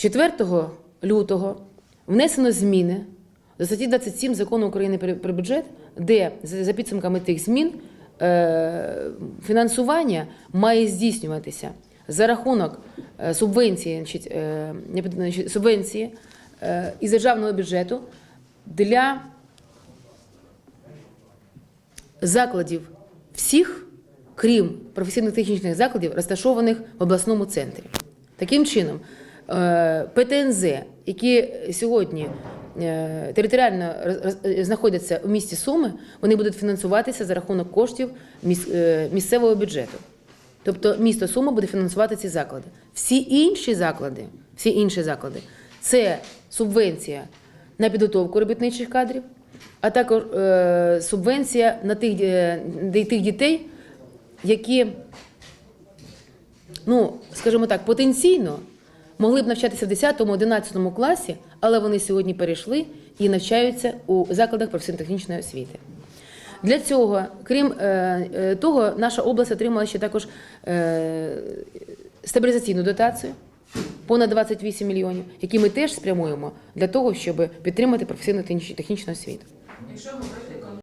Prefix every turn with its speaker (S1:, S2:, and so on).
S1: 4 лютого внесено зміни до статті 27 закону України про бюджет, де за підсумками тих змін е, фінансування має здійснюватися за рахунок е, субвенції, е, субвенції із державного бюджету для закладів всіх, крім професійно-технічних закладів, розташованих в обласному центрі. Таким чином, ПТНЗ, які сьогодні е, територіально знаходяться у місті Суми, вони будуть фінансуватися за рахунок коштів е, місцевого бюджету. Тобто місто Сума буде фінансувати ці заклади. Всі інші заклади, всі інші заклади це субвенція на підготовку робітничих кадрів, а також е, субвенція на тих, е, тих дітей, які, ну, скажімо так, потенційно могли б навчатися в 10-11 класі, але вони сьогодні перейшли і навчаються у закладах професійно-технічної освіти. Для цього, крім е, е, того, наша область отримала ще також е, стабілізаційну дотацію понад 28 мільйонів, які ми теж спрямуємо для того, щоб підтримати професійно-технічну освіту.
S2: Якщо говорити